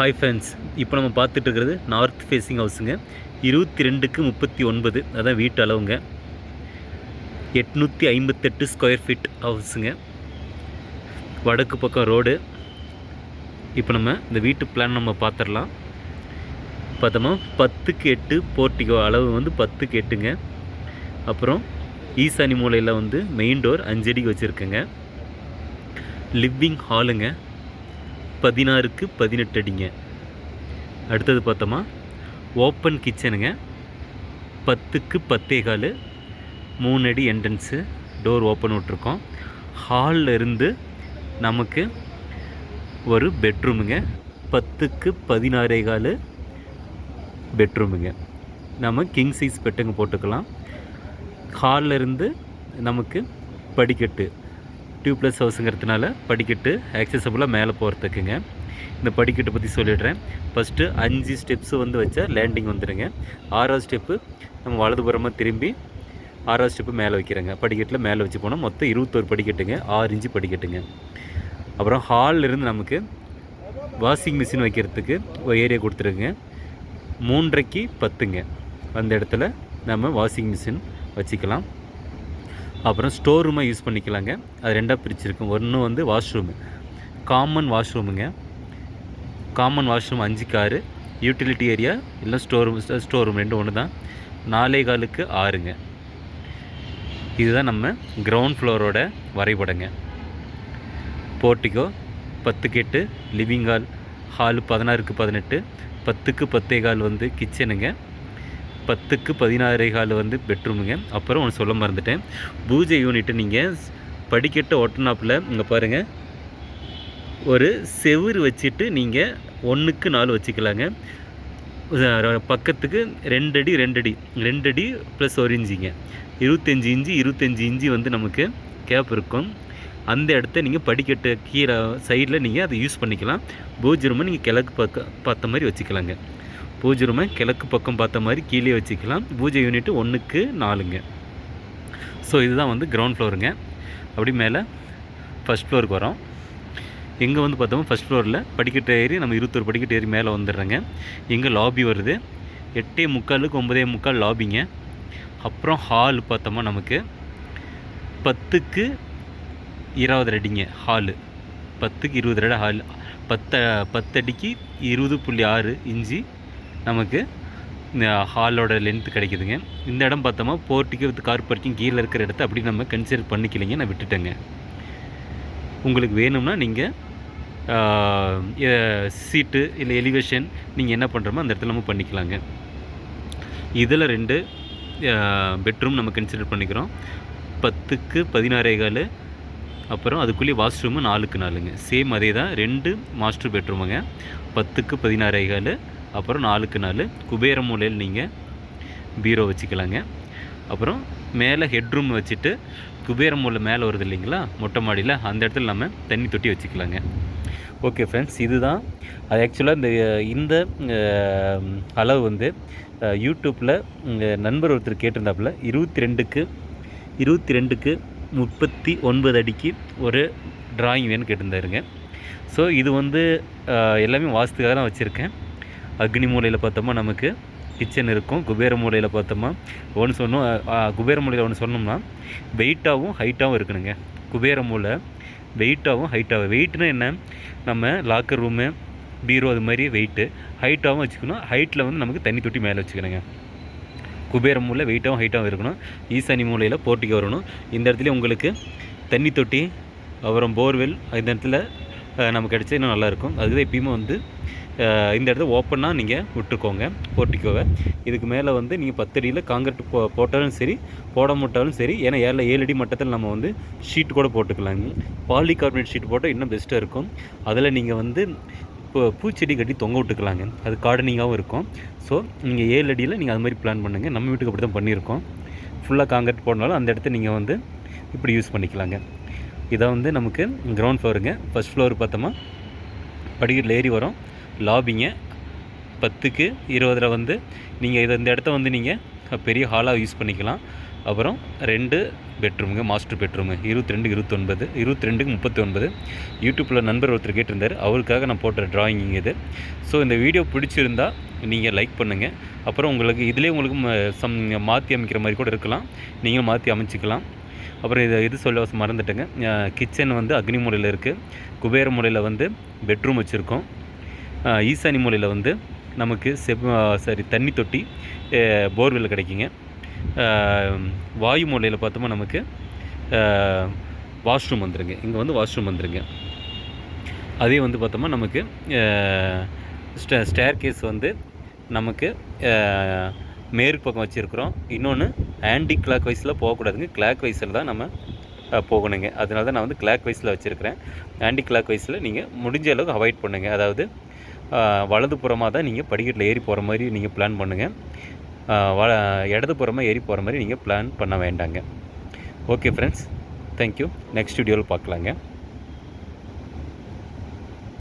Hi friends இப்போ நம்ம பார்த்துட்டு இருக்கிறது நார்த் ஃபேஸிங் ஹவுஸுங்க இருபத்தி ரெண்டுக்கு முப்பத்தி ஒன்பது அதான் வீட்டு அளவுங்க. எட்நூற்றி ஐம்பத்தெட்டு ஸ்கொயர் ஃபீட் ஹவுஸுங்க வடக்கு பக்கம் ரோடு இப்போ நம்ம இந்த வீட்டு பிளான் நம்ம பார்த்துடலாம். பார்த்தோமா பத்துக்கு எட்டு போர்ட்டிகோ அளவு வந்து பத்துக்கு எட்டுங்க. அப்புறம் ஈசானி மூலையில் வந்து மெயின் டோர் அஞ்சடிக்கு வச்சுருக்குங்க. லிவ்விங் ஹாலுங்க பதினாறுக்கு பதினெட்டு அடிங்க. அடுத்தது பார்த்தோமா? ஓப்பன் கிச்சனுங்க பத்துக்கு பத்தே கால். மூணு அடி என்ட்ரன்ஸு டோர் ஓப்பன் விட்ருக்கோம் ஹாலில் இருந்து நமக்கு ஒரு பெட்ரூமுங்க பத்துக்கு பதினாறே கால் பெட்ரூமுங்க நம்ம கிங் சைஸ் பெட்டுங்க போட்டுக்கலாம். ஹாலில் இருந்து நமக்கு படிக்கட்டு. டியூப்லெஸ் ஹவுஸுங்கிறதுனால படிக்கட்டு ஆக்சசபிளாக மேலே போகிறதுக்குங்க இந்த படிக்கட்டை பற்றி சொல்லிடுறேன். ஃபஸ்ட்டு அஞ்சு ஸ்டெப்ஸு வந்து வச்சா லேண்டிங் வந்துடுங்க ஆறாவது ஸ்டெப்பு நம்ம வலதுபுறமாக திரும்பி ஆறாவது ஸ்டெப்பு மேலே வைக்கிறேங்க. படிக்கட்டில் மேலே வச்சு போனால் மொத்தம் இருபத்தோரு படிக்கட்டுங்க. ஆறு இன்ச்சு படிக்கட்டுங்க. அப்புறம் ஹாலில் இருந்து நமக்கு வாஷிங் மிஷின் வைக்கிறதுக்கு ஒரு ஏரியா கொடுத்துருக்குங்க மூன்றைக்கு பத்துங்க. அந்த இடத்துல நம்ம வாஷிங் மிஷின் வச்சுக்கலாம். அப்புறம் ஸ்டோர் ரூமாக யூஸ் பண்ணிக்கலாங்க. அது ரெண்டாக பிரிச்சிருக்கும் ஒன்று வந்து வாஷ்ரூமு காமன் வாஷ்ரூமுங்க காமன் வாஷ்ரூம் அஞ்சு காரு யூட்டிலிட்டி ஏரியா இல்லை ஸ்டோர் ரூம் ஸ்டோர் ரூம் ரெண்டு ஒன்று தான் நாலே காலுக்கு ஆறுங்க. இதுதான் நம்ம கிரவுண்ட் ஃப்ளோரோட வரைபடங்க. போர்ட்டிகோ பத்துக்கு எட்டு லிவிங் ஹால் ஹால் பதினாறுக்கு பதினெட்டு பத்துக்கு பத்தே கால் வந்து கிச்சனுங்க பத்துக்கு பதினாறே கால் வந்து பெட்ரூமுங்க. அப்புறம் ஒன்று சொல்ல மறந்துட்டேன். பூஜை யூனிட்டு நீங்கள் படிக்கட்டு ஒட்டனாப்பில் இங்கே பாருங்கள் ஒரு செவுரு வச்சுட்டு நீங்கள் ஒன்றுக்கு நாலு வச்சுக்கலாங்க. பக்கத்துக்கு ரெண்டடி ரெண்டடி ரெண்டடி ப்ளஸ் ஒரு இஞ்சிங்க இருபத்தஞ்சி இஞ்சி இருபத்தஞ்சி இஞ்சி வந்து நமக்கு கேப் இருக்கும். அந்த இடத்த நீங்கள் படிக்கட்டு கீழே சைடில் நீங்கள் அதை யூஸ் பண்ணிக்கலாம். பூஜை ரூமை நீங்கள் கிழக்கு பக்க பார்த்த மாதிரி வச்சுக்கலாங்க. பூஜை ரூமை கிழக்கு பக்கம் பார்த்த மாதிரி கீழே வச்சுக்கலாம். பூஜை யூனிட்டு ஒன்றுக்கு நாலுங்க. ஸோ இதுதான் வந்து கிரவுண்ட் ஃப்ளோருங்க அப்படி மேலே ஃபஸ்ட் ஃப்ளோருக்கு வரோம். இங்கே வந்து பார்த்தோம்னா ஃபஸ்ட் ஃப்ளோரில் படிக்கட்டு ஏறி நம்ம இருபத்தொரு படிக்கட்டு ஏறி மேலே வந்துடுறேங்க. இங்கே லாபி வருது. எட்டே முக்காலுக்கு ஒம்பதே முக்கால் லாபிங்க அப்புறம் ஹால் பார்த்தோமா நமக்கு பத்துக்கு இருபது அடிங்க ஹாலு பத்துக்கு இருபது அடி ஹால் பத்த பத்தடிக்கு இருபது புள்ளி ஆறு இன்ச்சு நமக்கு இந்த ஹாலோட லென்த் கிடைக்குதுங்க. இந்த இடம் பார்த்தோமா போர்ட்டிக்கு வித் கார் பார்க்கிங் கீழே இருக்கிற இடத்த அப்படி நம்ம கன்சிடர் பண்ணிக்கலைங்க நான் விட்டுட்டேங்க. உங்களுக்கு வேணும்னா நீங்கள் சீட்டு இல்லை எலிவேஷன் நீங்கள் என்ன பண்ணுறோமோ அந்த இடத்துல நம்ம பண்ணிக்கலாங்க. இதில் ரெண்டு பெட்ரூம் நம்ம கன்சிடர் பண்ணிக்கிறோம். பத்துக்கு பதினாறே கால் அப்புறம் அதுக்குள்ளேயே வாஷ்ரூமு நாலுக்கு நாலுங்க. சேம் அதே தான் ரெண்டு மாஸ்டர் பெட்ரூமுங்க பத்துக்கு பதினாறே கால் அப்புறம் நாலுக்கு நாலு குபேர மூலையில் நீங்கள் பீரோ வச்சுக்கலாங்க. அப்புறம் மேலே ஹெட்ரூம் வச்சுட்டு குபேர மூலை மேலே வருது இல்லைங்களா? மொட்டை மாடியில் அந்த இடத்துல நம்ம தண்ணி தொட்டி வச்சுக்கலாங்க. ஓகே ஃப்ரெண்ட்ஸ் இதுதான். அது ஆக்சுவலாக இந்த இந்த அளவு வந்து யூடியூப்பில் நண்பர் ஒருத்தர் கேட்டிருந்தாப்புல இருபத்தி ரெண்டுக்கு இருபத்தி ரெண்டுக்கு முப்பத்தி ஒன்பது அடிக்கு ஒரு டிராயிங் வேணும்னு கேட்டிருந்தாருங்க. ஸோ இது வந்து எல்லாமே வாஸ்துக்காக தான் வச்சுருக்கேன். அக்னி மூலையில் பார்த்தோமா நமக்கு கிச்சன் இருக்கும். குபேர மூலையில் பார்த்தோமா ஒன்று சொன்னோம் குபேர மூலையில் ஒன்று சொன்னோம்னா வெயிட்டாகவும் ஹைட்டாகவும் இருக்கணுங்க. குபேர மூலை வெயிட்டாகவும் ஹைட்டாகவும் வெயிட்னா என்ன? நம்ம லாக்கர் ரூமு பீரோ அது மாதிரி வெயிட்டு ஹைட்டாகவும் வச்சுக்கணும். ஹைட்டில் வந்து நமக்கு தண்ணி தொட்டி மேலே வச்சுக்கணுங்க. குபேர மூலை வெயிட்டாகவும் ஹைட்டாகவும் இருக்கணும். ஈசானி மூலையில் போட்டிக்கு வரணும். இந்த இடத்துல உங்களுக்கு தண்ணி தொட்டி அப்புறம் போர்வெல் இந்த இடத்துல நமக்கு கிடச்சா இன்னும் நல்லாயிருக்கும். அதுவே எப்பயுமே வந்து இந்த இடத்த ஓப்பனாக நீங்கள் விட்டுக்கோங்க போர்ட்டிக்கோவை இதுக்கு மேலே வந்து நீங்கள் பத்தடியில் காங்கிரீட் போ போட்டாலும் சரி போட மாட்டாலும் சரி ஏன்னா ஏழு ஏழு அடி மட்டத்தில் நம்ம வந்து ஷீட் கூட போட்டுக்கலாங்க. பாலி கார்பனேட் ஷீட் போட்டால் இன்னும் பெஸ்ட்டாக இருக்கும். அதில் நீங்கள் வந்து இப்போ பூச்செடி கட்டி தொங்க விட்டுக்கலாங்க. அது கார்டனிங்காகவும் இருக்கும். ஸோ நீங்கள் ஏழு அடியில் நீங்கள் அது மாதிரி பிளான் பண்ணுங்கள் நம்ம வீட்டுக்கு அப்படி தான் பண்ணியிருக்கோம். ஃபுல்லாக காங்கிரீட் போடனாலும் அந்த இடத்த நீங்கள் வந்து இப்படி யூஸ் பண்ணிக்கலாங்க. இதான் வந்து நமக்கு கிரவுண்ட் ஃப்ளோருங்க ஃபஸ்ட் ஃப்ளோர் பார்த்தோமா? படிக்கட்டில் ஏறி வரும். லாபிங்க பத்துக்கு இருபதில் வந்து நீங்கள் இதை இந்த இடத்த வந்து நீங்கள் பெரிய ஹாலாக யூஸ் பண்ணிக்கலாம். அப்புறம் ரெண்டு பெட்ரூமுங்க மாஸ்டர் பெட்ரூமு இருபத்தி ரெண்டு இருபத்தொன்பது இருபத்தி ரெண்டுக்கு முப்பத்தி ஒன்பது யூடியூப்பில் நண்பர் ஒருத்தர் கேட்டிருந்தார். அவருக்காக நான் போட்ட ட்ராயிங் இது. ஸோ இந்த வீடியோ பிடிச்சிருந்தா நீங்கள் லைக் பண்ணுங்கள் அப்புறம் உங்களுக்கு இதிலே உங்களுக்கு சம் மாற்றி அமைக்கிற மாதிரி கூட இருக்கலாம். நீங்களும் மாற்றி அமைச்சிக்கலாம். அப்புறம் இது இது சொல்ல மறந்துட்டேங்க. கிச்சன் வந்து அக்னி மூலையில் இருக்குது குபேர மூலையில் வந்து பெட்ரூம் வச்சுருக்கோம். ஈசானி மூலையில் வந்து நமக்கு செவ் சாரி தண்ணி தொட்டி போர்வெல் கிடைக்குங்க. வாயு மூலையில் பார்த்தோமா நமக்கு வாஷ்ரூம் வந்துருங்க. இங்கே வந்து வாஷ்ரூம் வந்துருங்க. அதே வந்து பார்த்தோம்னா நமக்கு ஸ்டே ஸ்டேர் கேஸ் வந்து நமக்கு மேற்கு பக்கம் வச்சுருக்குறோம். இன்னொன்று ஆன்டி கிளாக் வைஸில் போகக்கூடாதுங்க. கிளாக் வைஸில் தான் நம்ம போகணுங்க. அதனால தான் நான் வந்து கிளாக் வைஸில் வச்சுருக்கிறேன். ஆன்டி கிளாக் வைஸில் நீங்கள் முடிஞ்ச அளவுக்கு அவாய்ட் பண்ணுங்கள் அதாவது வலதுபுறமாக தான் நீங்கள் படிக்கட்டில் ஏறி போகிற மாதிரி நீங்கள் பிளான் பண்ணுங்கள் வ இடதுபுறமாக ஏறி போகிற மாதிரி நீங்கள் பிளான் பண்ண வேண்டாங்க. ஓகே ஃப்ரெண்ட்ஸ் தேங்க்யூ நெக்ஸ்ட் வீடியோவில் பார்க்கலாங்க.